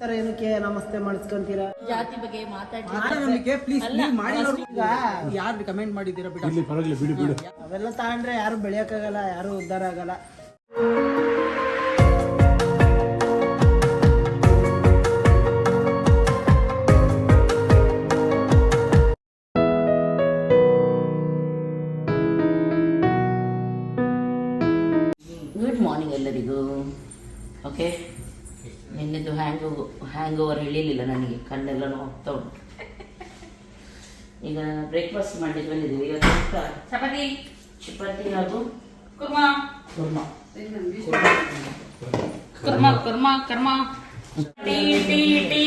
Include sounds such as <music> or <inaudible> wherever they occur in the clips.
ತರ ಏನಕ್ಕೆ ನಮಸ್ತೆ ಮಾಡಿಸ್ಕೊಂತೀರಾ? ಜಾತಿ ಬಗ್ಗೆ ಮಾತಾಡಿ. ನಂಬಿಕೆ ಪ್ಲೀಸ್ ನೀವು ಮಾಡಿ ನೋಡಿ ಈಗ ಯಾರು ಕಮೆಂಟ್ ಮಾಡಿದ್ದೀರಾ ಬಿಡು. ಅವೆಲ್ಲ ತಗೊಂಡ್ರೆ ಯಾರು ಬೆಳೆಯಕ್ಕಾಗಲ್ಲ ಯಾರು ಉದ್ಧಾರ ಆಗಲ್ಲ. ಗುಡ್ ಮಾರ್ನಿಂಗ್ ಎಲ್ಲರಿಗೂ. ಓಕೆ ಹ್ಯಾಂಗ್ ಹ್ಯಾಂಗ್ ಓವರ್ ಹೇಳಿಲಿಲ್ಲ ನನಗೆ. ಕಣ್ಣೆಲ್ಲ ಹೋಗ್ತಾ ಉಂಟು. ಈಗ ಬ್ರೇಕ್ಫಾಸ್ಟ್ ಮಾಡಲಿಕ್ಕೆ ಬಂದಿದ್ದೀವಿ. ಇವತ್ತು ಚಪಾತಿ? ಚಪಾತಿ ಅದು ಕುರ್ಮಾ. ಕುರ್ಮಾ. ಕರ್ಮ ಕರ್ಮ ಕರ್ಮ. Tea tea tea.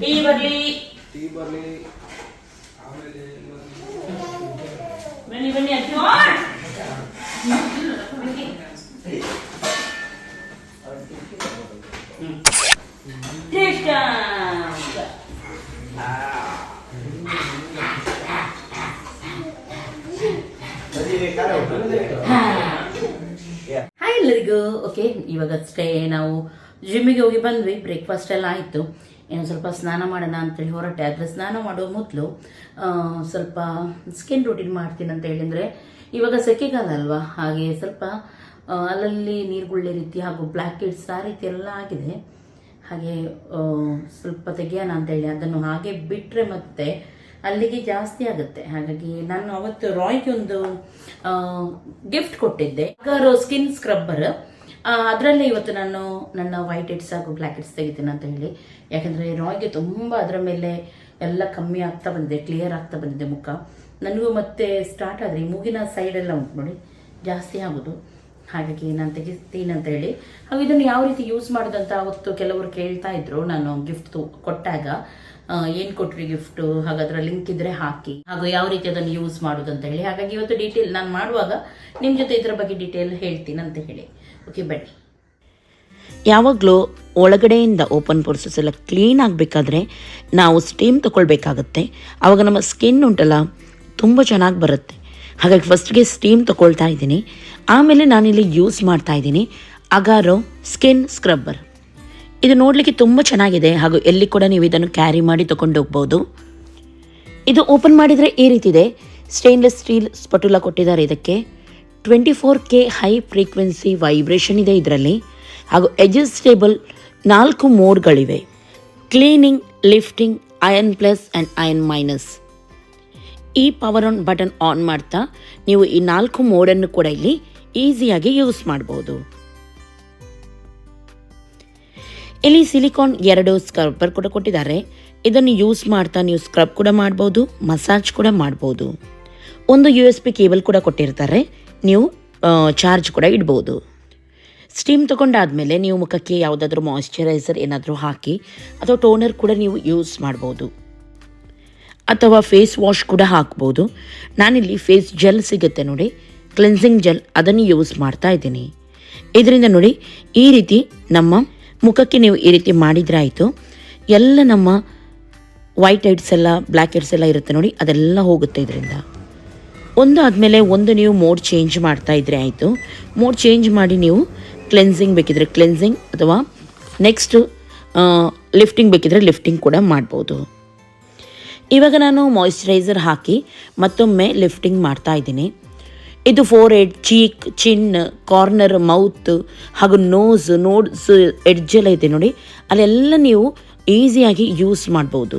ಟೀ ಬರ್ಲಿ. ಬನ್ನಿ ಬನ್ನಿ ಅಜ್ಜಿ. ಹಾಯ್ ಎಲ್ಲರಿಗೂ. ಓಕೆ ಇವಾಗ ಅಷ್ಟೇ ನಾವು ಜಿಮ್ಮಿಗೆ ಹೋಗಿ ಬಂದ್ವಿ. ಬ್ರೇಕ್ಫಾಸ್ಟ್ ಎಲ್ಲ ಆಯಿತು. ಏನು ಸ್ವಲ್ಪ ಸ್ನಾನ ಮಾಡೋಣ ಅಂತೇಳಿ ಹೊರಟೆ. ಆದರೆ ಸ್ನಾನ ಮಾಡೋ ಮೊದಲು ಸ್ವಲ್ಪ ಸ್ಕಿನ್ ರೂಟೀನ್ ಮಾಡ್ತೀನಿ ಅಂತ ಹೇಳಿದರೆ, ಇವಾಗ ಸೆಕೆಗಾಲ ಅಲ್ವಾ? ಹಾಗೆ ಸ್ವಲ್ಪ ಅಲ್ಲಲ್ಲಿ ನೀರುಗುಳ್ಳೆ ರೀತಿ ಹಾಗೂ ಬ್ಲ್ಯಾಕ್ ಹೆಡ್ಸ್ ಆ ರೀತಿ ಎಲ್ಲ ಆಗಿದೆ. ಹಾಗೆ ಸ್ವಲ್ಪ ತೆಗೆಯೋಣ ಅಂತೇಳಿ ಅದನ್ನು ಹಾಗೆ ಬಿಟ್ಟರೆ ಮತ್ತೆ ಅಲ್ಲಿಗೆ ಜಾಸ್ತಿ ಆಗುತ್ತೆ. ಹಾಗಾಗಿ ನಾನು ಅವತ್ತು ರಾಯ್ಗೆ ಒಂದು ಗಿಫ್ಟ್ ಕೊಟ್ಟಿದ್ದೆ. ಸ್ಕಿನ್ ಸ್ಕ್ರಬ್ಬರ್ ಅದರಲ್ಲಿ ಇವತ್ತು ನಾನು ನನ್ನ ವೈಟ್ ಹೆಡ್ಸ್ ಹಾಗೂ ಬ್ಲ್ಯಾಕ್ ಹೆಡ್ಸ್ ತೆಗಿತೀನಿ ಅಂತ ಹೇಳಿ. ಯಾಕಂದರೆ ರಾಯ್ಗೆ ತುಂಬ ಅದರ ಮೇಲೆ ಎಲ್ಲ ಕಮ್ಮಿ ಆಗ್ತಾ ಬಂದಿದೆ ಕ್ಲಿಯರ್ ಆಗ್ತಾ ಬಂದಿದೆ ಮುಖ. ನನಗೂ ಮತ್ತೆ ಸ್ಟಾರ್ಟ್ ಆದರೆ ಮೂಗಿನ ಸೈಡೆಲ್ಲ ಉಂಟು ನೋಡಿ, ಜಾಸ್ತಿ ಆಗೋದು. ಹಾಗಾಗಿ ನಾನು ತೆಗಿಸ್ತೀನಿ ಅಂತ ಹೇಳಿ. ಹಾಗೂ ಇದನ್ನು ಯಾವ ರೀತಿ ಯೂಸ್ ಮಾಡೋದಂತ ಅವತ್ತು ಕೆಲವರು ಕೇಳ್ತಾ ಇದ್ರು. ನಾನು ಗಿಫ್ಟ್ ಕೊಟ್ಟಾಗ ಏನು ಕೊಟ್ರಿ ಗಿಫ್ಟು ಹಾಗಾದ್ರೆ ಲಿಂಕ್ ಇದ್ರೆ ಹಾಕಿ. ಹಾಗೂ ಯಾವ ರೀತಿ ಅದನ್ನು ಯೂಸ್ ಮಾಡೋದು ಅಂತ ಹೇಳಿ. ಹಾಗಾಗಿ ಇವತ್ತು ಡೀಟೇಲ್ ನಾನು ಮಾಡುವಾಗ ನಿಮ್ಮ ಜೊತೆ ಇದರ ಬಗ್ಗೆ ಡೀಟೇಲ್ ಹೇಳ್ತೀನಿ ಅಂತ ಹೇಳಿ. ಓಕೆ ಬನ್ನಿ. ಯಾವಾಗಲೂ ಒಳಗಡೆಯಿಂದ ಓಪನ್ ಪೋರ್ಸಸ್ ಎಲ್ಲ ಕ್ಲೀನ್ ಆಗಬೇಕಾದ್ರೆ ನಾವು ಸ್ಟೀಮ್ ತಗೊಳ್ಬೇಕಾಗತ್ತೆ ಆವಾಗ ನಮ್ಮ ಸ್ಕಿನ್ ಉಂಟಲ್ಲ, ತುಂಬ ಚೆನ್ನಾಗಿ ಬರುತ್ತೆ. ಹಾಗಾಗಿ ಫಸ್ಟ್ಗೆ ಸ್ಟೀಮ್ ತಗೊಳ್ತಾ ಇದ್ದೀನಿ. ಆಮೇಲೆ ನಾನಿಲ್ಲಿ ಯೂಸ್ ಮಾಡ್ತಾ ಇದ್ದೀನಿ ಅಗಾರೋ ಸ್ಕಿನ್ ಸ್ಕ್ರಬ್ಬರ್ ಇದು ನೋಡಲಿಕ್ಕೆ ತುಂಬ ಚೆನ್ನಾಗಿದೆ ಹಾಗೂ ಎಲ್ಲಿ ಕೂಡ ನೀವು ಇದನ್ನು ಕ್ಯಾರಿ ಮಾಡಿ ತಗೊಂಡು ಹೋಗ್ಬೋದು. ಇದು ಓಪನ್ ಮಾಡಿದರೆ ಈ ರೀತಿ ಇದೆ ಸ್ಟೇನ್ಲೆಸ್ ಸ್ಟೀಲ್ ಸ್ಪಟುಲ ಕೊಟ್ಟಿದ್ದಾರೆ ಇದಕ್ಕೆ. Twenty four K high frequency vibration ಇದೆ ಇದರಲ್ಲಿ. ಹಾಗೂ ಅಡ್ಜಸ್ಟೇಬಲ್ ನಾಲ್ಕು ಮೋಡ್ಗಳಿವೆ cleaning lifting ion plus and ion minus ಈ ಪವರ್ ಆನ್ ಬಟನ್ ಆನ್ ಮಾಡ್ತಾ ನೀವು ಈ ನಾಲ್ಕು ಮೋಡನ್ನು ಕೂಡ ಇಲ್ಲಿ ಈಸಿಯಾಗಿ ಯೂಸ್ ಮಾಡಬಹುದು ಇಲ್ಲಿ ಸಿಲಿಕಾನ್ ಎರಡು ಸ್ಕ್ರಬ್ಬರ್ ಕೂಡ ಕೊಟ್ಟಿದ್ದಾರೆ. ಇದನ್ನು ಯೂಸ್ ಮಾಡ್ತಾ ನೀವು ಸ್ಕ್ರಬ್ ಕೂಡ ಮಾಡ್ಬೋದು ಮಸಾಜ್ ಕೂಡ ಮಾಡ್ಬೋದು. ಒಂದು ಯು ಎಸ್ ಪಿ ಕೇಬಲ್ ಕೂಡ ಕೊಟ್ಟಿರ್ತಾರೆ. ನೀವು ಚಾರ್ಜ್ ಕೂಡ ಇಡ್ಬೋದು. ಸ್ಟೀಮ್ ತಗೊಂಡಾದ್ಮೇಲೆ ನೀವು ಮುಖಕ್ಕೆ ಯಾವುದಾದ್ರೂ ಮಾಯಿಶ್ಚರೈಸರ್ ಏನಾದರೂ ಹಾಕಿ ಅಥವಾ ಟೋನರ್ ಕೂಡ ನೀವು ಯೂಸ್ ಮಾಡ್ಬೋದು. ಅಥವಾ ಫೇಸ್ ವಾಶ್ ಕೂಡ ಹಾಕ್ಬೋದು. ನಾನಿಲ್ಲಿ ಫೇಸ್ ಜೆಲ್ ಸಿಗುತ್ತೆ ನೋಡಿ. ಕ್ಲೆನ್ಸಿಂಗ್ ಜೆಲ್ ಅದನ್ನು ಯೂಸ್ ಮಾಡ್ತಾ ಇದ್ದೀನಿ. ಇದರಿಂದ ನೋಡಿ, ಈ ರೀತಿ ನಮ್ಮ ಮುಖಕ್ಕೆ ನೀವು ಈ ರೀತಿ ಮಾಡಿದ್ರೆ ಆಯಿತು ಎಲ್ಲ ನಮ್ಮ ವೈಟ್ ಹೆಡ್ಸ್ ಎಲ್ಲ ಬ್ಲ್ಯಾಕ್ ಹೆಡ್ಸ್ ಎಲ್ಲ ಇರುತ್ತೆ ನೋಡಿ, ಅದೆಲ್ಲ ಹೋಗುತ್ತೆ ಇದರಿಂದ. ಒಂದು ಆದಮೇಲೆ ಒಂದು ನೀವು ಮೋಡ್ ಚೇಂಜ್ ಮಾಡ್ತಾ ಇದ್ರೆ ಆಯಿತು. ಮೋಡ್ ಚೇಂಜ್ ಮಾಡಿ ನೀವು ಕ್ಲೆನ್ಸಿಂಗ್ ಬೇಕಿದ್ರೆ ಕ್ಲೆನ್ಸಿಂಗ್ ಅಥವಾ ನೆಕ್ಸ್ಟು ಲಿಫ್ಟಿಂಗ್ ಬೇಕಿದ್ರೆ ಲಿಫ್ಟಿಂಗ್ ಕೂಡ ಮಾಡ್ಬೋದು. ಇವಾಗ ನಾನು ಮಾಯಿಶ್ಚರೈಸರ್ ಹಾಕಿ ಮತ್ತೊಮ್ಮೆ ಲಿಫ್ಟಿಂಗ್ ಮಾಡ್ತಾ ಇದ್ದೀನಿ. ಇದು forehead cheek chin corner mouth ಹಾಗೂ ನೋಸ್ ನೋಡ್ಸ್ ಎಡ್ಜ್ ಎಲ್ಲ ಇದೆ ನೋಡಿ. ಅಲ್ಲೆಲ್ಲ ನೀವು ಈಸಿಯಾಗಿ ಯೂಸ್ ಮಾಡ್ಬೋದು.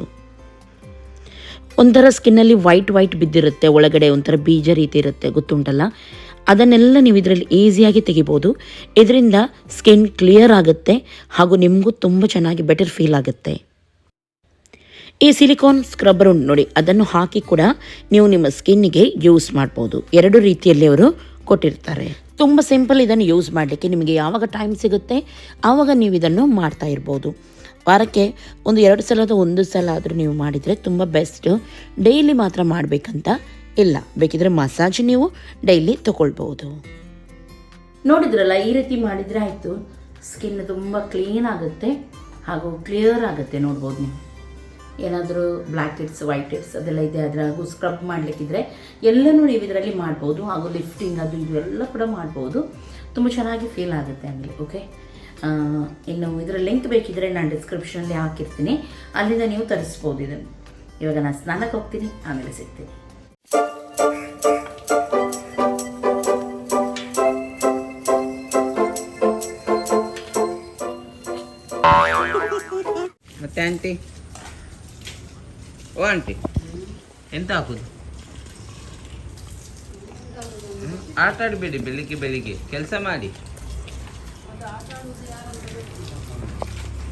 ಒಂಥರ ಸ್ಕಿನ್ನಲ್ಲಿ ವೈಟ್ ವೈಟ್ ಬಿದ್ದಿರುತ್ತೆ. ಒಳಗಡೆ ಒಂಥರ ಬೀಜ ರೀತಿ ಇರುತ್ತೆ, ಗೊತ್ತುಂಟಲ್ಲ? ಅದನ್ನೆಲ್ಲ ನೀವು ಇದರಲ್ಲಿ ಈಸಿಯಾಗಿ ತೆಗಿಬೋದು. ಇದರಿಂದ ಸ್ಕಿನ್ ಕ್ಲಿಯರ್ ಆಗುತ್ತೆ ಹಾಗೂ ನಿಮಗೂ ತುಂಬ ಚೆನ್ನಾಗಿ ಬೆಟರ್ ಫೀಲ್ ಆಗುತ್ತೆ. ಈ ಸಿಲಿಕಾನ್ ಸ್ಕ್ರಬ್ಬರ್ ಉಂಟು ನೋಡಿ, ಅದನ್ನು ಹಾಕಿ ಕೂಡ ನೀವು ನಿಮ್ಮ ಸ್ಕಿನ್ನಿಗೆ ಯೂಸ್ ಮಾಡ್ಬೋದು. ಎರಡು ರೀತಿಯಲ್ಲಿ ಅವರು ಕೊಟ್ಟಿರ್ತಾರೆ. ತುಂಬ ಸಿಂಪಲ್ ಇದನ್ನು ಯೂಸ್ ಮಾಡಲಿಕ್ಕೆ ನಿಮಗೆ ಯಾವಾಗ ಟೈಮ್ ಸಿಗುತ್ತೆ ಆವಾಗ ನೀವು ಇದನ್ನು ಮಾಡ್ತಾ ಇರ್ಬೋದು. ವಾರಕ್ಕೆ ಒಂದು ಎರಡು ಸಲ ಅಥವಾ ಒಂದು ಸಲ ಆದರೂ ನೀವು ಮಾಡಿದರೆ ತುಂಬ ಬೆಸ್ಟ್. ಡೈಲಿ ಮಾತ್ರ ಮಾಡಬೇಕಂತ ಇಲ್ಲ, ಬೇಕಿದ್ರೆ ಮಸಾಜ್ ನೀವು ಡೈಲಿ ತಗೊಳ್ಬೋದು. ನೋಡಿದ್ರಲ್ಲ, ಈ ರೀತಿ ಮಾಡಿದರೆ ಆಯಿತು. ಸ್ಕಿನ್ ತುಂಬ ಕ್ಲೀನ್ ಆಗುತ್ತೆ ಹಾಗೂ ಕ್ಲಿಯರ್ ಆಗುತ್ತೆ, ನೋಡ್ಬೋದು ನೀವು. ಏನಾದರೂ ಬ್ಲ್ಯಾಕ್ ಹೆಡ್ಸ್ ವೈಟ್ ಹೆಡ್ಸ್ ಅದೆಲ್ಲ ಇದೆ ಅದರ ಸ್ಕ್ರಬ್ ಮಾಡಲಿಕ್ಕಿದ್ರೆ ಎಲ್ಲನೂ ನೀವು ಇದರಲ್ಲಿ ಮಾಡ್ಬೋದು. ಹಾಗೂ ಲಿಫ್ಟಿಂಗ್ ಅದು ಇದು ಎಲ್ಲ ಕೂಡ ಮಾಡ್ಬೋದು. ತುಂಬ ಚೆನ್ನಾಗಿ ಫೀಲ್ ಆಗುತ್ತೆ ಆಮೇಲೆ ಓಕೆ ಇನ್ನು ಇದರ ಲಿಂಕ್ ಬೇಕಿದ್ರೆ ನಾನು ಡಿಸ್ಕ್ರಿಪ್ಷನಲ್ಲಿ ಹಾಕಿರ್ತೀನಿ. ಅಲ್ಲಿಂದ ನೀವು ತರಿಸ್ಬೋದು ಇದನ್ನು. ಇವಾಗ ನಾನು ಸ್ನಾನಕ್ಕೆ ಹೋಗ್ತೀನಿ, ಆಮೇಲೆ ಸಿಗ್ತೀನಿ. ಮತ್ತೆ ಆಂಟಿ? ಓ ಆಂಟಿ ಎಂತ ಹಾಕುದು? ಆಟ ಆಡಬೇಡಿ, ಬೆಳಿಗ್ಗೆ ಬೆಳಿಗ್ಗೆ. ಕೆಲಸ ಮಾಡಿ.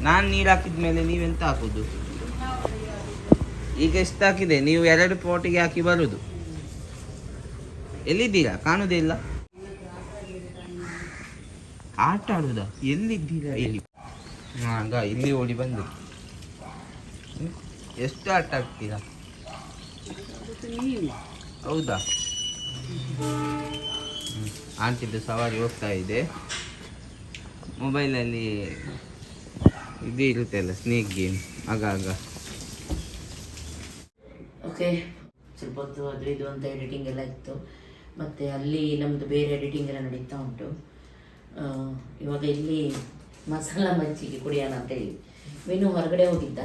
ನಾನು ನೀರು ಹಾಕಿದ ಮೇಲೆ ನೀವೆಂತ ಹಾಕುದು? ಈಗ ಎಷ್ಟು ಹಾಕಿದೆ? ನೀವು ಎರಡು ಪೋಟಿಗೆ ಹಾಕಿ ಬರುದು. ಎಲ್ಲಿದ್ದೀರಾ? ಕಾಣುದೇ ಇಲ್ಲ. ಆಟ ಆಡುದಾ? ಎಲ್ಲಿದ್ದೀರಾ ಇಲ್ಲಿ? ಹಾಗ ಇಲ್ಲಿ ಓಡಿ ಬಂದು? ಎಷ್ಟು ಆಟ ಆಡ್ತೀರಾ? ಹೌದಾ. ಆಂಟಿದ್ದು ಸವಾರಿ ಹೋಗ್ತಾ ಇದೆ. ಮೊಬೈಲಲ್ಲಿ ಇದು ಇರುತ್ತೆ ಅಲ್ಲ ಸ್ನೇಕ್ ಗೇಮ್ ಆಗಾಗ ಆಗ. ಓಕೆ, ಸ್ವಲ್ಪ ಹೊತ್ತು ಅದು ಇದು ಅಂತ ಎಡಿಟಿಂಗ್ ಎಲ್ಲ ಇತ್ತು. ಮತ್ತು ಅಲ್ಲಿ ನಮ್ಮದು ಬೇರೆ ಎಡಿಟಿಂಗ್ ಎಲ್ಲ ನಡೀತಾ ಉಂಟು. ಇವಾಗ ಇಲ್ಲಿ ಮಸಾಲ ಮಜ್ಜಿಗೆ ಕುಡಿಯೋಣ ಅಂತೇಳಿ ಮೀನು ಹೊರಗಡೆ ಹೋಗಿದ್ದ.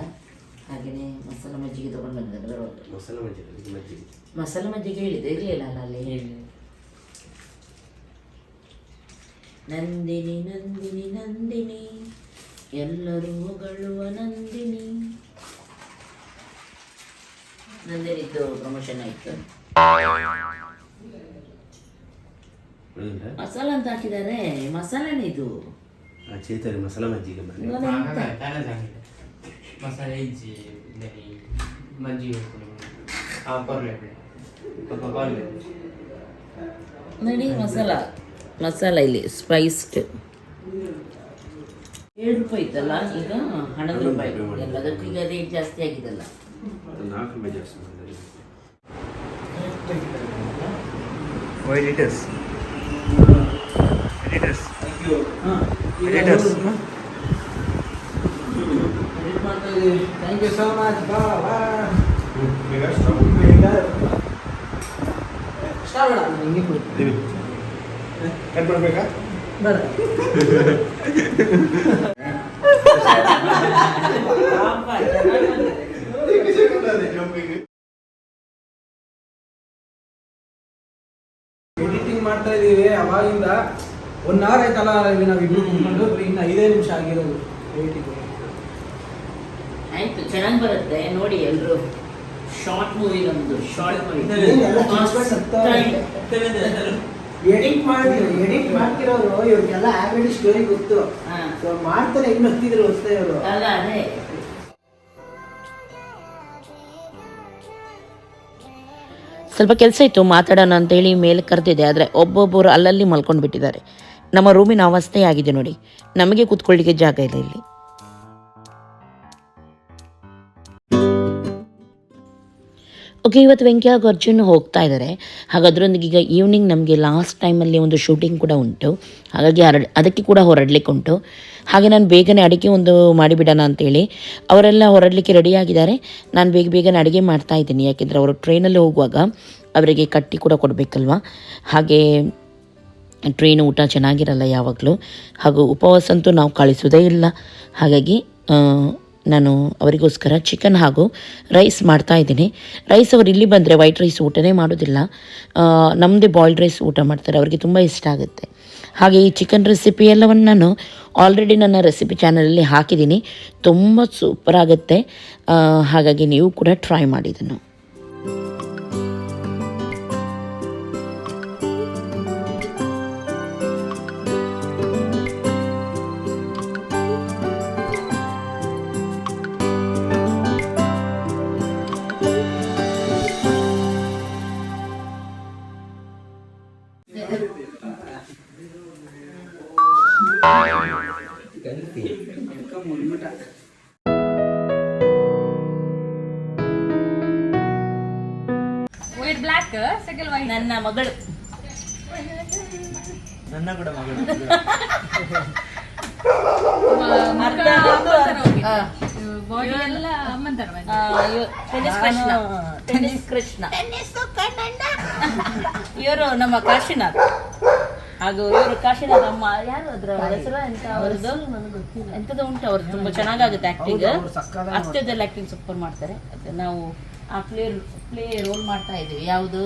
ಹಾಗೆಯೇ ಮಸಾಲ ಮಜ್ಜಿಗೆ ತೊಗೊಂಡು ಬಂದಿದ್ದಾರೆ ಬರುವಾಗ ಮಸಾಲೆ ಮಜ್ಜಿಗೆ ಮಜ್ಜಿಗೆ. ಮಸಾಲ ಮಜ್ಜಿಗೆ ಹೇಳಿದೆ ಇರಲಿಲ್ಲ ಅಲ್ಲ ಅಲ್ಲಿ ನಂದಿನಿ ನಂದಿನಿ ನಂದಿನಿ ಎಲ್ಲರೂ ಹೊಗಳುವ ನಂದಿನಿ. ನಂದಿನಿದ್ದು ಪ್ರಮೋಷನ್ ಆಯಿತು? ಮಸಾಲ ಅಂತ ಹಾಕಿದ್ದಾರೆ ಮಸಾಲೆನೇ ಇದು. ಆ ಚೇತರಿ ಮಸಾಲ ಮಜ್ಜಿಗೆ ಮಸಾಲೆ ಇಜ್ಜಿ ದನಿ ಮಜ್ಜಿಗೆ ಹಾಂ ಕೊರ್ಲೆ ಸ್ವಲ್ಪ ಕೊರ್ಲೆ ನೋಡಿ ಮಸಾಲ. ಮಸಾಲ ಇಲ್ಲಿ ಸ್ಪೈಸ್ಡ್ ಏಳು ರೂಪಾಯಿ ಇತ್ತಲ್ಲ ಈಗ ಹಣದ ರೂಪಾಯಿ. ಎಲ್ಲದಕ್ಕೂ ಈಗ ರೇಟ್ ಜಾಸ್ತಿ ಆಗಿದಲ್ಲ. ಫೈವ್ ನಾಲ್ಕು ರೂಪಾಯಿ ಜಾಸ್ತಿ editors editors thank you so much ಬಾ. ಬಾ ಇಷ್ಟ ಬೇಡ ಹಿಂಗೆ ಕುಡಿ. ಕಟ್ ಮಾಡ್ಬೇಕಾ? ಬೇಡ. ಎಡಿಟಿಂಗ್ ಮಾಡ್ತಾ ಇದೀವಿ ಅವಾಗಿಂದ. ಒನ್ ಅವರ್ ಆಯ್ತಲ್ಲ ನಾವು ಇಬ್ರು ಕುತ್ಕೊಂಡು ಇನ್ನು ಐದೇ ನಿಮಿಷ ಆಗಿರೋದು ಎಡಿಟಿಂಗ್ ಆಯ್ತು ಚೆನ್ನಾಗಿ ಬರುತ್ತೆ ನೋಡಿ ಎಲ್ಲರೂ ಶಾರ್ಟ್ ಮೂವಿ ನಮ್ದು ಶಾರ್ಟ್ ಮೂವಿ. ಎಡಿಟ್ ಮಾಡಿ ಎಡಿಟ್ ಮಾಡ್ತಿರೋರು ಇವ್ರಿಗೆಲ್ಲ ಆಲ್ರೆಡಿ ಸ್ಟೋರಿ ಗೊತ್ತು. ಮಾಡ್ತಾರೆ ಇನ್ನು ಹತ್ತಿದ್ರು ಹೊಸ್ತಾ ಇವರು. ಅಲ್ಲ ಅದೇ. ಸ್ವಲ್ಪ ಕೆಲಸ ಇತ್ತು ಮಾತಾಡೋಣ ಅಂತೇಳಿ ಮೇಲೆ ಕರೆದಿದೆ ಆದರೆ ಒಬ್ಬೊಬ್ಬರು ಅಲ್ಲಲ್ಲಿ ಮಲ್ಕೊಂಡು ಬಿಟ್ಟಿದ್ದಾರೆ ನಮ್ಮ ರೂಮಿನ ಅವಸ್ಥೆ ಆಗಿದೆ ನೋಡಿ. ನಮಗೆ ಕೂತ್ಕೊಳ್ಳಿಕ್ಕೆ ಜಾಗ ಇಲ್ಲ ಇಲ್ಲಿ. ಓಕೆ ಇವತ್ತು ವೆಂಕಯ್ಯ ಅರ್ಜುನ್ ಹೋಗ್ತಾ ಇದ್ದಾರೆ ಹಾಗೆ ಅದರೊಂದಿಗೆ ಈಗ ಈವ್ನಿಂಗ್ ನಮಗೆ ಲಾಸ್ಟ್ ಟೈಮಲ್ಲಿ ಒಂದು ಶೂಟಿಂಗ್ ಕೂಡ ಉಂಟು. ಹಾಗಾಗಿ ಹರಡ್, ಅದಕ್ಕೆ ಕೂಡ ಹೊರಡಲಿಕ್ಕೆ ಉಂಟು. ಹಾಗೆ ನಾನು ಬೇಗನೆ ಅಡುಗೆ ಒಂದು ಮಾಡಿಬಿಡೋಣ ಅಂತೇಳಿ. ಅವರೆಲ್ಲ ಹೊರಡಲಿಕ್ಕೆ ರೆಡಿಯಾಗಿದ್ದಾರೆ ನಾನು ಬೇಗ ಬೇಗನೆ ಅಡುಗೆ ಮಾಡ್ತಾ ಇದ್ದೀನಿ. ಯಾಕೆಂದರೆ ಅವರು ಟ್ರೈನಲ್ಲಿ ಹೋಗುವಾಗ ಅವರಿಗೆ ಕಟ್ಟಿ ಕೂಡ ಕೊಡಬೇಕಲ್ವ? ಹಾಗೆ ಟ್ರೈನ್ ಊಟ ಚೆನ್ನಾಗಿರಲ್ಲ ಯಾವಾಗಲೂ. ಹಾಗೂ ಉಪವಾಸ ಅಂತೂ ನಾವು ಕಳಿಸೋದೇ ಇಲ್ಲ. ಹಾಗಾಗಿ ನಾನು ಅವರಿಗೋಸ್ಕರ ಚಿಕನ್ ಹಾಗೂ ರೈಸ್ ಮಾಡ್ತಾ ಇದ್ದೀನಿ. ರೈಸ್ ಅವರು ಇಲ್ಲಿ ಬಂದರೆ ವೈಟ್ ರೈಸ್ ಊಟನೇ ಮಾಡೋದಿಲ್ಲ. ನಮ್ಮದೇ ಬಾಯ್ಲ್ಡ್ ರೈಸ್ ಊಟ ಮಾಡ್ತಾರೆ. ಅವರಿಗೆ ತುಂಬ ಇಷ್ಟ ಆಗುತ್ತೆ. ಹಾಗೆ ಈ ಚಿಕನ್ ರೆಸಿಪಿ ಎಲ್ಲವನ್ನು ನಾನು ಆಲ್ರೆಡಿ ನನ್ನ ರೆಸಿಪಿ ಚಾನಲಲ್ಲಿ ಹಾಕಿದ್ದೀನಿ. ತುಂಬ ಸೂಪರ್ ಆಗುತ್ತೆ. ಹಾಗಾಗಿ ನೀವು ಕೂಡ ಟ್ರೈ ಮಾಡಿ ವೈಟ್ ಬ್ಲ್ಯಾಕ್ ಸೆಕೆಂಡ್ ವೈಟ್ ನನ್ನ ಮಗಳು. ನನ್ನ ಕೂಡ ಮಗಳು. <laughs> ಬಾಡಿ ಎಲ್ಲ ಅಮ್ಮನ್ ತರ ಬಂದಿದೆ. ಟೆನ್ನಿಸ್ ಕೃಷ್ಣ. ಟೆನ್ನಿಸ್ ಕೃಷ್ಣ. ಇವರು ನಮ್ಮ ಕಾಶಿನಾಥ್. ಹಾಗೂ ಇವರು ಕಾಶಿನಾಥ್ ಅಮ್ಮ. ಯಾರು ಅದ್ರ ಹೆಸರು ಎಂತ ಅವ್ರದ್ದು ಎಂತದ ಉಂಟು ಅವ್ರದ್ದು. ತುಂಬಾ ಚೆನ್ನಾಗಾಗುತ್ತೆ ಆಕ್ಟಿಂಗ್ ಅತ್ಯದಲ್ಲಿ ಆಕ್ಟಿಂಗ್ ಸೂಪರ್ ಮಾಡ್ತಾರೆ. ನಾವು ಆ ಪ್ಲೇ ಪ್ಲೇ ರೋಲ್ ಮಾಡ್ತಾ ಇದೀವಿ ಯಾವುದು?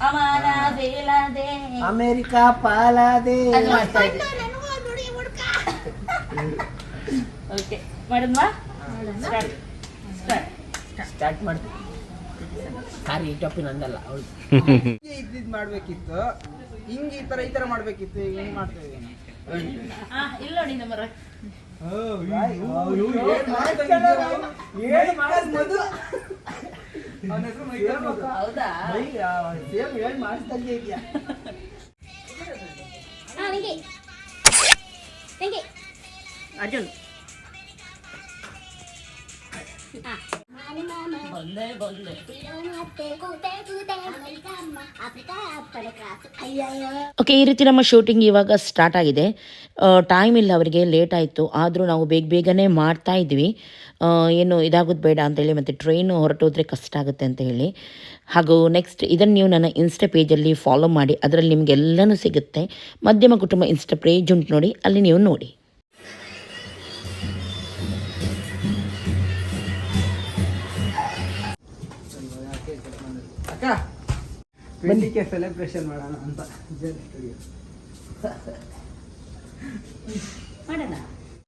ಅಮಾನ ಬೇಲಾದೆ. ಅಮೇರಿಕಾ ಪಾಲಾದೆ. ಅದು ಮಾಡ್ತಾ ಇದ್ವಿ ಓಕೆ ಮಾಡಿದ್ವಾ? ಸ್ಟಾರ್ಟ್ ಸ್ಟಾರ್ಟ್ ಸ್ಟಾರ್ಟ್ ಮಾಡ್ತೀವಿ. ಕಾರಿ ಟಪ್ಪಿ ನಂದಲ್ಲ. ಅವಳು ಇದ್ದಿದ್ ಮಾಡ್ಬೇಕಿತ್ತು. ಹಿಂಗೆ ಈ ತರ ಈ ತರ ಮಾಡ್ಬೇಕಿತ್ತು. ಈಗ ಹಿಂಗ್ ಮಾಡ್ತಾ ಇದ್ದೀನಿ. ಇಲ್ಲ ನೋಡಿ ನಮ್ಮ ರ- ಹೌದಾ? ಇದೆಯಾ? ಅರ್ಜುನ್. ಓಕೆ ಈ ರೀತಿ ನಮ್ಮ ಶೂಟಿಂಗ್ ಇವಾಗ ಸ್ಟಾರ್ಟ್ ಆಗಿದೆ. ಟೈಮ್ ಇಲ್ಲ ಅವರಿಗೆ ಲೇಟ್ ಆಯಿತು. ಆದರೂ ನಾವು ಬೇಗ ಬೇಗನೆ ಮಾಡ್ತಾ ಇದ್ವಿ. ಏನು ಇದಾಗೋದು ಬೇಡ ಅಂತೇಳಿ ಮತ್ತು ಟ್ರೈನು ಹೊರಟೋದ್ರೆ ಕಷ್ಟ ಆಗುತ್ತೆ ಅಂತ ಹೇಳಿ. ಹಾಗೂ ನೆಕ್ಸ್ಟ್ ಇದನ್ನು ನೀವು ನನ್ನ ಇನ್ಸ್ಟಾ ಪೇಜಲ್ಲಿ ಫಾಲೋ ಮಾಡಿ. ಅದರಲ್ಲಿ ನಿಮಗೆಲ್ಲನೂ ಸಿಗುತ್ತೆ. ಮಧ್ಯಮ ಕುಟುಂಬ ಇನ್ಸ್ಟಾ ಪೇಜ್ ಉಂಟು ನೋಡಿ, ಅಲ್ಲಿ ನೀವು ನೋಡಿ. ಅಕ್ಕ ಸೆಲೆಬ್ರೇಷನ್ ಮಾಡೋಣ ಅಂತ ಸ್ಟುಡಿಯೋ ಮಾಡೋಣ.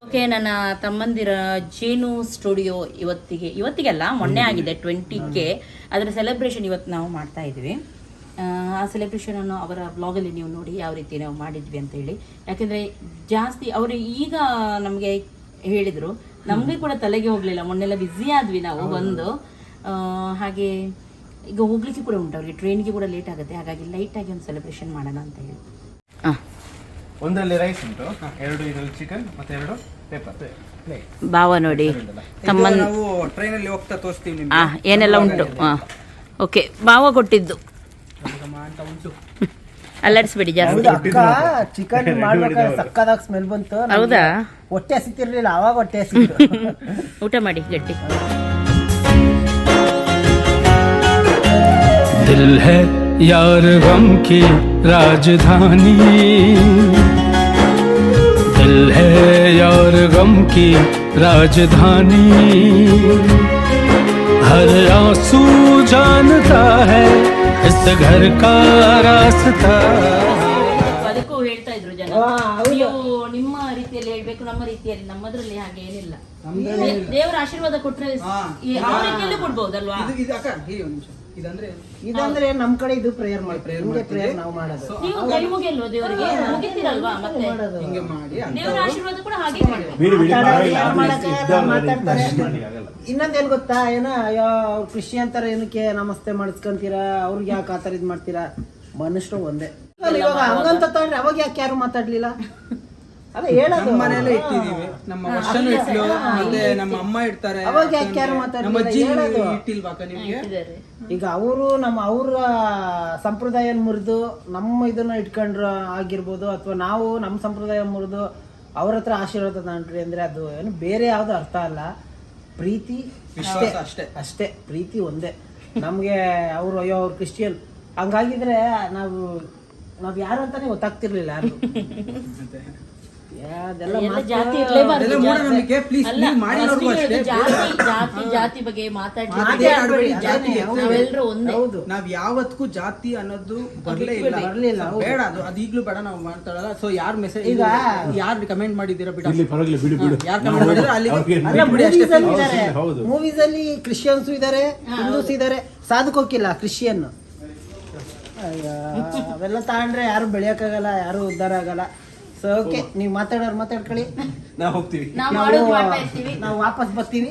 ಓಕೆ ನನ್ನ ತಮ್ಮಂದಿರ ಜೇನು ಸ್ಟುಡಿಯೋ ಇವತ್ತಿಗೆ ಇವತ್ತಿಗೆಲ್ಲ ಮೊನ್ನೆ ಆಗಿದೆ ಟ್ವೆಂಟಿಗೆ. ಅದರ ಸೆಲೆಬ್ರೇಷನ್ ಇವತ್ತು ನಾವು ಮಾಡ್ತಾ ಇದ್ವಿ ಆ, ಸೆಲೆಬ್ರೇಷನನ್ನು ಸೆಲೆಬ್ರೇಷನ್ ಅನ್ನು ಅವರ ಬ್ಲಾಗಲ್ಲಿ ನೀವು ನೋಡಿ ಯಾವ ರೀತಿ ನಾವು ಮಾಡಿದ್ವಿ ಅಂತ ಹೇಳಿ. ಯಾಕೆಂದರೆ ಜಾಸ್ತಿ ಅವರು ಈಗ ನಮಗೆ ಹೇಳಿದರು ನಮಗೆ ಕೂಡ ತಲೆಗೆ ಹೋಗಲಿಲ್ಲ. ಮೊನ್ನೆಲ್ಲ ಬ್ಯುಸಿ ಆದ್ವಿ ನಾವು ಬಂದು. ಹಾಗೆ ಈಗ ಹೋಗ್ಲಿಕ್ಕೆ ಕೂಡ ಉಂಟು ಅವ್ರಿಗೆ ಟ್ರೈನ್ಗೆ ಕೂಡ ಲೇಟ್ ಆಗುತ್ತೆ ಹಾಗಾಗಿ ಲೈಟಾಗಿ ಒಂದು ಸೆಲೆಬ್ರೇಷನ್ ಮಾಡೋಣ ಅಂತ ಹೇಳಿ. ಹಾಂ ಒಂದರಲ್ಲಿ ರೈಸ್ ಉಂಟು ಎರಡು ಇದರಲ್ಲಿ ಚಿಕನ್ ಮತ್ತೆ ಎರಡು ಪೇಪರ್ ಭಾವ ನೋಡಿ ತಮ್ಮನ್ ನಾವು ಟ್ರೈನಲ್ಲಿ ಹೋಗ್ತಾ ತೋರಿಸ್ತೀವಿ ನಿಮ್ಗೆ. ಆ ಏನೆಲ್ಲ ಉಂಟು? ಹಾಂ ಓಕೆ ಭಾವ ಕೊಟ್ಟಿದ್ದು. ಅಲ್ಲಾಡಿಸ್ಬೇಡಿ ಜಾಸ್ತಿ. ಅಕ್ಕ ಚಿಕನ್ ಮಾಡ್ಬೇಕಾದ್ರೆ ಸಕ್ಕದಾಗ ಸ್ಮೆಲ್ ಬಂತು. ಹೌದಾ? ಹೊಟ್ಟೆ ಸಿಕ್ತಿರ್ಲಿಲ್ಲ ಅವಾಗ ಹೊಟ್ಟೆ ಸಿಕ್ತು <laughs> ಊಟ ಮಾಡಿ ಗಟ್ಟಿ. दिल है यार गम की राजधानी दिल है यार गम की राजधानी हर आंसू जानता है इस घर का रास्ता ಅದಕ್ಕೂ ಹೇಳ್ತಾ ಇದ್ರು ಜನ ನೀವು ನಿಮ್ಮ ರೀತಿಯಲ್ಲಿ ಹೇಳ್ಬೇಕು ನಮ್ಮ ರೀತಿಯಲ್ಲಿ ನಮ್ಮದ್ರಲ್ಲಿ ಹಾಗೆ ಏನಿಲ್ಲ ದೇ- ದೇವರ ಆಶೀರ್ವಾದ ಕೊಟ್ರೆ ಹಾ. ಈ- ಯಾವ ರೀತಿಯಲ್ಲಿ ಕೊಡ್ಬೋದಲ್ವಾ ಇದು ಇದು ಅಕ್ಕ ಹೀಗೆ ಒಂದು ನಿಮಿಷ ಇದಂದ್ರೆ ಇದಂದ್ರೆ ನಮ್ ಕಡೆ ಇದು ಪ್ರೇಯರ್ ಮಾಡ್ತಾರೆ ಹಿಂಗೆ ಪ್ರೇಯರ್ ನಾವು ಮಾಡೋದು. ನೀವು ಕೈ ಮುಗಿಯಲ್ವಾ ದೇವರಿಗೆ? ಮುಗಿತೀರಲ್ವಾ ಮತ್ತೆ? ಮಾಡೋದು. ಹಿಂಗೆ ಮಾಡಿ ದೇವರ ಆಶೀರ್ವಾದ ಕೂಡ ಹಾಗೆ ಮಾಡ್ಬೇಕು ಮಾತಾಡ್ತಾರೆ? ಇನ್ನೊಂದೇನ್ ಗೊತ್ತಾ? ಏನ ಅಯ್ಯೋ ಅವ್ರು ಕ್ರಿಶ್ಚಿಯನ್ ತರ ಏನಕ್ಕೆ ನಮಸ್ತೆ ಮಾಡಿಸ್ಕೊಂತೀರಾ? ಅವ್ರಿಗೆ ಯಾಕೆ ಆತರ ಇದ್ ಮಾಡ್ತೀರಾ? ಮನುಷ್ಯರು ಒಂದೇ. ಇವಾಗ ಹಂಗಂತ ತಗೊಂಡ್ರೆ ಅವಾಗ ಯಾಕೆ ಯಾರು ಮಾತಾಡ್ಲಿಲ್ಲ? ಅದೇ ಹೇಳೋದು. ನಮ್ಮ ಇಟ್ಟಿದೀವಿ ನಮ್ಮ ವರ್ಷನೂ ಇಟ್ಲು ಮತ್ತೆ ನಮ್ಮ ಅಮ್ಮ ಇಡ್ತಾರೆ. ಅವಾಗ ಯಾಕೆ ಯಾರು ಮಾತಾಡ್ಲಿಲ್ಲ? ನಮ್ಮ ಅಜ್ಜಿ ಹೇಳೋದು. ಇಟ್ಟಿಲ್ವಾ ನಿಮ್ಗೆ? ಈಗ ಅವರು ನಮ್ಮ ಅವ್ರ ಸಂಪ್ರದಾಯ ಮುರಿದು ನಮ್ಮ ಇದನ್ನ ಇಟ್ಕೊಂಡ್ರು ಆಗಿರ್ಬೋದು ಅಥವಾ ನಾವು ನಮ್ಮ ಸಂಪ್ರದಾಯ ಮುರಿದು ಅವ್ರ ಹತ್ರ ಆಶೀರ್ವಾದ ತಗೊಂಡ್ರಿ ಅಂದ್ರೆ ಅದು ಏನು ಬೇರೆ ಯಾವ್ದು ಅರ್ಥ ಅಲ್ಲ. ಪ್ರೀತಿ ಅಷ್ಟೇ. ಅಷ್ಟೇ. ಅಷ್ಟೇ. ಪ್ರೀತಿ ಒಂದೇ. ನಮ್ಗೆ ಅವ್ರು ಅಯ್ಯೋ ಅವ್ರು ಕ್ರಿಶ್ಚಿಯನ್. ಹಂಗಾಗಿದ್ರೆ ನಾವು ನಾವ್ ಯಾರು ಅಂತಾನೆ ಗೊತ್ತಾಗ್ತಿರ್ಲಿಲ್ಲ ಯಾರು. ಜಾತಿ ಮೂಢನಂಬಿಕೆ, ನೀವು ಅಷ್ಟೇ. ಜಾತಿ ಜಾತಿ ಜಾತಿ ಬಗ್ಗೆ ಮಾತಾಡಿ. ಮಾತಾಡ್ಬೇಡಿ, ಜಾತಿ ನಾವೆಲ್ಲರೂ ಒಂದೇ. ಹೌದು. ನಾವ್ ಯಾವತ್ತೂ ಜಾತಿ ಅನ್ನೋದು ಬರ್ಲೇ ಇಲ್ಲ. ಬರ್ಲಿಲ್ಲ, ಬೇಡ ಅದು ಅದು ಈಗ್ಲೂ ಬೇಡ ನಾವು ಮಾಡ್ತಾರಲ್ಲ ಸೊ ಯಾರ್ ಮೆಸೇಜ್ ಈಗ- ಯಾರು ಕಮೆಂಟ್ ಮಾಡಿದ್ದೀರಾ ಬಿಡ. ಪರವಾಗಿಲ್ಲ ಬಿಡು ಬಿಡು. ಯಾರು ಕಮೆಂಟ್ ಮಾಡಿದ್ರೆ ಅಲ್ಲ. ಮೂವೀಸ್ ಅಲ್ಲಿ ಕ್ರಿಶ್ಚಿಯನ್ಸ್ ಇದಾರೆ ಹಿಂದೂಸ್ ಇದಾರೆ ಸಾಧಕೋಕಿಲ್ಲ ಕ್ರಿಶ್ಚಿಯನ್ ಅವೆಲ್ಲ ತಗೊಂಡ್ರೆ ಯಾರು ಬೆಳೆಯಕ್ಕಾಗಲ್ಲ ಯಾರು ಉದ್ಧಾರ ಆಗಲ್ಲ. ಸೊ ಓಕೆ ನೀವು ಮಾತಾಡೋರು ಮಾತಾಡ್ಕೊಳ್ಳಿ ನಾವು ಹೋಗ್ತೀವಿ ನಾವು ನಾವು ಮಾಡೋದು ಮಾಡ್ತಾ ಇರ್ತೀವಿ ನಾವು ವಾಪಸ್ ಬರ್ತೀವಿ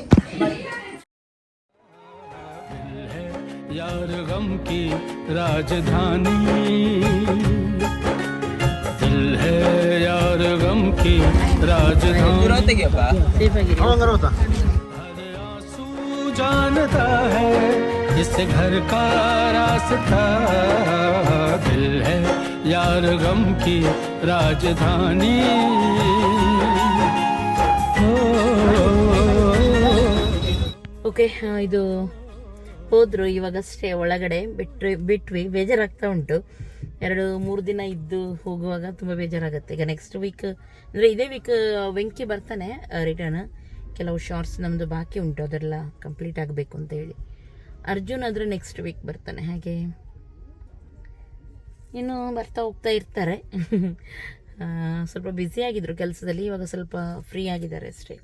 यार गम की राजधानी दिल है यार गम की राजधानी ಸೇಫ್ ಆಗಿರಿ हर आंसू जानता है इस घर का रास्ता दिल है यार गम की राजधानी ಓಕೆ ಇದು ಹೋದ್ರು ಇವಾಗಷ್ಟೇ ಒಳಗಡೆ ಬಿಟ್ರಿ ಬಿಟ್ವಿ ಬೇಜಾರಾಗ್ತಾ ಉಂಟು ಎರಡು ಮೂರು ದಿನ ಇದ್ದು ಹೋಗುವಾಗ ತುಂಬ ಬೇಜಾರಾಗುತ್ತೆ ಈಗ ನೆಕ್ಸ್ಟ್ ವೀಕ್ ಅಂದರೆ ಇದೇ ವೀಕ್ ವೆಂಕಿ ಬರ್ತಾನೆ ರಿಟರ್ನ್ ಕೆಲವು ಶಾರ್ಟ್ಸ್ ನಮ್ಮದು ಬಾಕಿ ಉಂಟು ಅದೆಲ್ಲ ಕಂಪ್ಲೀಟ್ ಆಗಬೇಕು ಅಂತ ಹೇಳಿ ಅರ್ಜುನ್ ಆದರೆ ನೆಕ್ಸ್ಟ್ ವೀಕ್ ಬರ್ತಾನೆ ಹಾಗೆ ಇನ್ನು ಬರ್ತಾ ಹೋಗ್ತಾ ಇರ್ತಾರೆ. <laughs> ಸ್ವಲ್ಪ ಬ್ಯುಸಿ ಆಗಿದ್ರು ಕೆಲಸದಲ್ಲಿ ಇವಾಗ ಸ್ವಲ್ಪ ಫ್ರೀ ಆಗಿದ್ದಾರೆ ಅಷ್ಟೇ.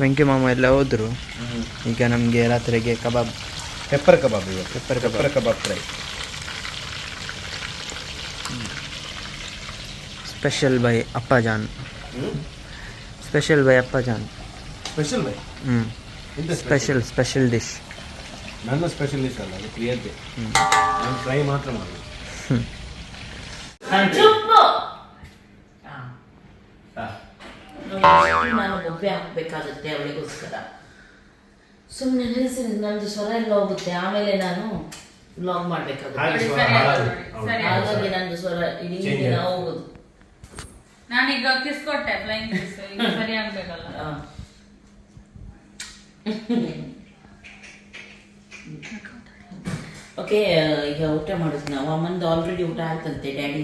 ವೆಂಕಿ ಮಾಮ. ಎಲ್ಲ ಹೋದ್ರು. ಈಗ ನಮಗೆ ರಾತ್ರಿಗೆ ಕಬಾಬ್ ಪೆಪ್ಪರ್ ಕಬಾಬ್ ಇವತ್ತು pepper pepper kebab. Fry special by Appajan. Special by Appajan. Special by ಹ್ಞೂ ಸ್ಪೆಷಲ್ ಸ್ಪೆಷಲ್ ಡಿಶ್ ನನ್ನ ಸ್ಪೆಷಲ್ ಡಿಶ್ ಅಲ್ಲ ಅದು ಕ್ಲಿಯರ್ಗೆ ನಾನು ಫ್ರೈ ಮಾತ್ರ ಮಾಡೋದು. ನಾನು ಬೊಬ್ಬೆ ಹಾಕಬೇಕಾಗುತ್ತೆ ಅವಳಿಗೋಸ್ಕರ. ಸುಮ್ಮನೆ ನಿಲ್ಲಿಸಿ ನಂದು ಸ್ವರ ಎಲ್ಲ ಹೋಗುತ್ತೆ. ಆಮೇಲೆ ನಾನು ವ್ಲಾಗ್ ಮಾಡಬೇಕಾಗುತ್ತೆ. ಹಾಗಾಗಿ ನಂದು ಸ್ವರ ಇಡೀ ದಿನ ಹೋಗುದು. ನಾನೀಗ ಕಿಸ್ಕೊಟ್ಟೆ ಫ್ಲೈಂಗ್ ಕಿಸ್ ಸರಿ ಆಗ್ಬೇಕಲ್ಲ. <laughs> ಓಕೆ ಈಗ ಊಟ ಮಾಡಿದ್ವಿ ನಾವು. ಅಮ್ಮಂದು ಆಲ್ರೆಡಿ ಊಟ ಆಯ್ತಂತೆ ಡ್ಯಾಡಿ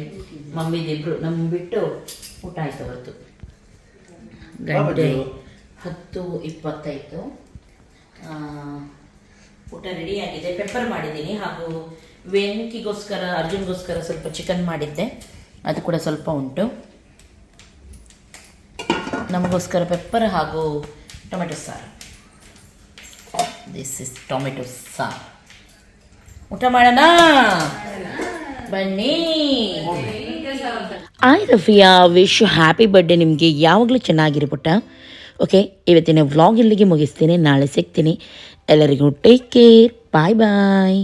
ಮಮ್ಮಿದ ಇಬ್ರು. ನಮ್ ಬಿಟ್ಟು ಊಟ ಆಯ್ತು ಅವತ್ತು ಗಂಟೆ ಹತ್ತು ಇಪ್ಪತ್ತೈದು. ಊಟ ರೆಡಿ ಆಗಿದೆ. ಪೆಪ್ಪರ್ ಮಾಡಿದ್ದೀನಿ. ಹಾಗೂ ವೆನ್ಕಿಗೋಸ್ಕರ ಅರ್ಜುನ್ಗೋಸ್ಕರ ಸ್ವಲ್ಪ ಚಿಕನ್ ಮಾಡಿದ್ದೆ. ಅದು ಕೂಡ ಸ್ವಲ್ಪ ಉಂಟು. ನಮಗೋಸ್ಕರ ಪೆಪ್ಪರ್ ಹಾಗೂ ಟೊಮೆಟೊ ಸಾರು. ದಿಸ್ ಇಸ್ ಟೊಮೆಟೊ ಸಾರ್ ಊಟ ಮಾಡೋಣ ಬನ್ನಿ. ಆಯ್ ರಫಿಯಾ. ವಿಶ್ ಹ್ಯಾಪಿ ಬರ್ಡೇ ನಿಮಗೆ ಯಾವಾಗಲೂ ಚೆನ್ನಾಗಿರಿ ಪುಟ್ಟ. ಓಕೆ ಇವತ್ತಿನ ವ್ಲಾಗ್ ಇಲ್ಲಿಗೆ ಮುಗಿಸ್ತೀನಿ. ನಾಳೆ ಸಿಗ್ತೀನಿ. ಎಲ್ಲರಿಗೂ ಟೇಕ್ ಕೇರ್ ಬಾಯ್ ಬಾಯ್